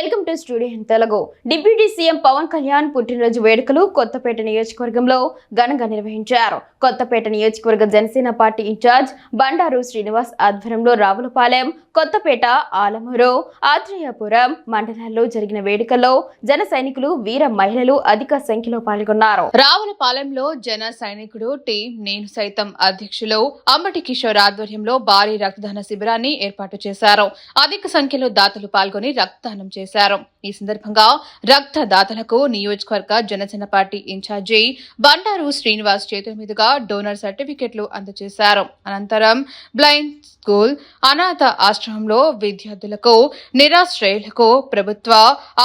Welcome to studio Telugu deputy CM Pawan Kalyan పుట్టినరోజు వేడుకలు కొత్తపేట నియోజకవర్గంలో ఘనంగా నిర్వహించారు. కొత్తపేట నియోజకవర్గ జనసేన పార్టీ ఇన్ఛార్జ్ బండారు శ్రీనివాస్ ఆధ్వర్యంలో రావులపాలెం కొత్తపేట ఆలమూరు ఆత్రేయపురం మండలాల్లో జరిగిన వేడుకల్లో జన సైనికులు వీర మహిళలు అధిక సంఖ్యలో పాల్గొన్నారు. రావులపాలెంలో జన సైనికుడు టీం నేను సైతం అధ్యక్షులు అంబటి కిషోర్ ఆధ్వర్యంలో భారీ రక్తదాన శిబిరాన్ని ఏర్పాటు చేశారు. అధిక సంఖ్యలో దాతలు పాల్గొని రక్తదానం చేశారు. ఈ సందర్భంగా రక్తదాతలకు నియోజకవర్గ జనసేన పార్టీ ఇన్ఛార్జి బండారు శ్రీనివాస్ చేతుల మీదుగా డోనర్ సర్టిఫికెట్లు అందజేశారు. అనంతరం బ్లైండ్ స్కూల్ అనాథ ఆశ్రమంలో విద్యార్థులకు నిరాశ్రయులకు ప్రభుత్వ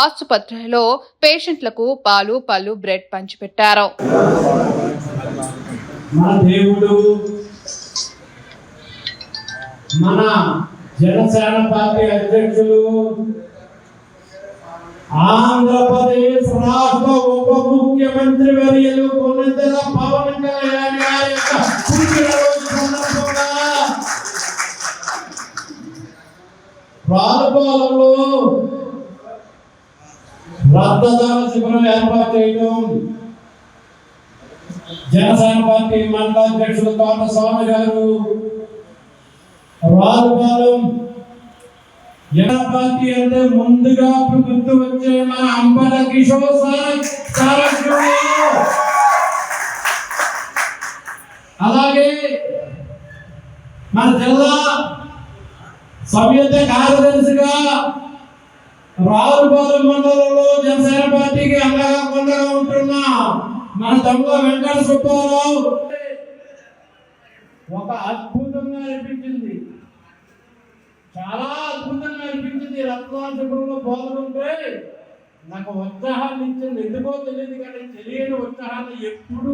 ఆసుపత్రులలో పేషెంట్లకు పాలు పళ్ళు బ్రెడ్ పంచిపెట్టారు. మన మన జనసేన పార్టీ అధ్యక్షులు ఆంధ్రప్రదేశ్ రాష్ట్ర ఉప ముఖ్యమంత్రి వర్యులు కొన్నితెర పవన్ కళ్యాణ్ గారి యొక్క పుట్టినరోజు సందర్భంగా రాజపాలెంలో రక్తదాన శిబిరం ఏర్పాటు చేయడం జనసేన పార్టీ మండల అధ్యక్షులు తోట స్వామి గారు రాజుపాలెం పార్టీ అంటే ముందుగా గుర్తు వచ్చే మన అంబట కిషోర్ సార్ అలాగే మన జిల్లా సభ్యత కార్యదర్శిగా రావులపాలెం మండలంలో జనసేన పార్టీకి అండగా కొండగా ఉంటున్న మన తమ్ముడు వెంకట సుబ్బారావు. ఒక అద్భుతంగా అనిపించింది. చాలా అద్భుతంగా అనిపించింది. శిబిరంలో పాల్గొంటే నాకు ఉత్సాహాన్ని ఇచ్చింది. ఎందుకో తెలియదు కానీ తెలియని ఉత్సాహాన్ని ఎప్పుడు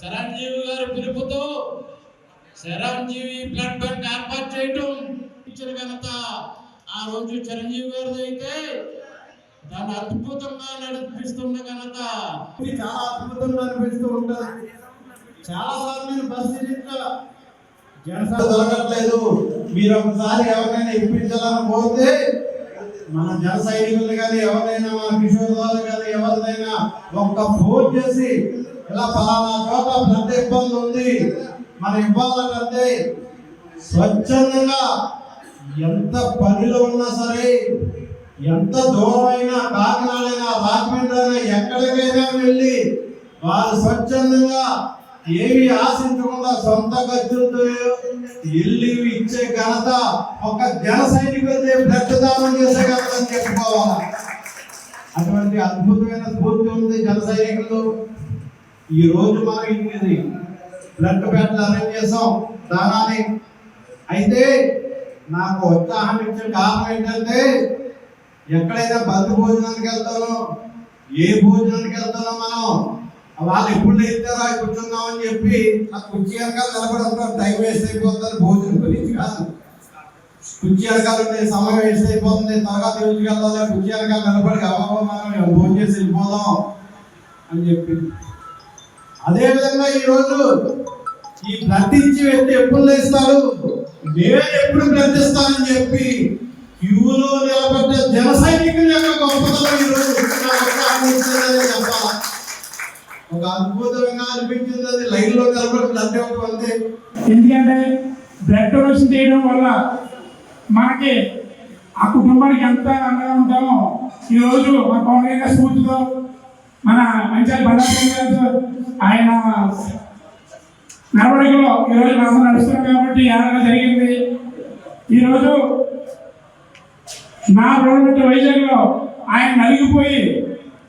చిరంజీవి గారి పిలుపుతో చిరంజీవి బ్లడ్ బ్యాంక్ ఏర్పాటు చేయటం ఇచ్చిన ఘనత. ఆ రోజు చిరంజీవి గారిది అయితే దాన్ని అద్భుతంగా నడిపిస్తున్న ఘనత. ఇది చాలా అద్భుతంగా అనిపిస్తూ ఉంటుంది. చాలా సార్లు నేను పరిశీలించా జనసేన దొరకట్లేదు మీరు ఒకసారి ఎవరినైనా ఇప్పించాలని పోతే మన జన సైనికులు కానీ ఎవరైనా మన కిషోర్ కానీ ఎవరినైనా ఒక్క ఫోన్ చేసి ఇలా పలానా చోట పెద్ద ఇబ్బంది ఉంది. మన ఇవ్వాలంటే స్వచ్ఛందంగా ఎంత పనిలో ఉన్నా సరే ఎంత దూరమైనా కాకినాడైనా రాజమండ్రి అయినా ఎక్కడికైనా వెళ్ళి వారు స్వచ్ఛందంగా ఏమి ఆశించకుండా సొంత ఖర్చులతో వెళ్ళి ఇచ్చే ఘనత ఒక జన సైనికులదే రక్తదానం చేసే ఘనత అని చెప్పుకోవాలి? అటువంటి అద్భుతమైన స్ఫూర్తి ఉంది జన సైనికులు ఈ రోజు మనం ఇది బ్లడ్ బ్యాట్లు అరేంజ్ చేసాం దానాన్ని. అయితే నాకు ఉత్సాహం ఇచ్చే కారణం ఏంటంటే ఎక్కడైనా బంధు భోజనానికి వెళ్తానో ఏ భోజనానికి వెళ్తానో మనం వాళ్ళు ఎప్పుడు లేస్తారో కూర్చున్నాం అని చెప్పి ఆ కుర్చీ వెనకాల నిలబడతారు. టైం వేస్ట్ అయిపోతుంది భోజనం గురించి కాదు. కుర్చీ వెనకాల సమయం వేస్ట్ అయిపోతుంది త్వరగా తిరుగుకి కుర్చీ వెనకాల నిలబడి అవ్వ మనం భోజనం చేసి వెళ్ళిపోదాం అని చెప్పి. అదేవిధంగా ఈరోజు ఈ ప్రతించి వ్యక్తి ఎప్పుడు లేస్తారు? నేను ఎప్పుడు ప్రతిస్తానని చెప్పి క్యూలో నిలబడ్డ జన సైనికుల యొక్క అద్భుతంగా అనిపించింది. అది లైన్లో నిలబడి బ్లడ్ ఎందుకంటే బ్లడ్ డొనేషన్ చేయడం వల్ల మనకి ఆ కుటుంబానికి ఎంత అండగా ఉంటామో ఈరోజు మన పవన్ కళ్యాణ్ స్ఫూర్తితో మన మంచి బండారు ఆయన నడవడికలో ఈరోజు మనం నడుస్తున్నాం కాబట్టి ఏడగా జరిగింది. ఈరోజు నా గవర్నమెంట్ వైజాగ్లో ఆయన నలిగిపోయి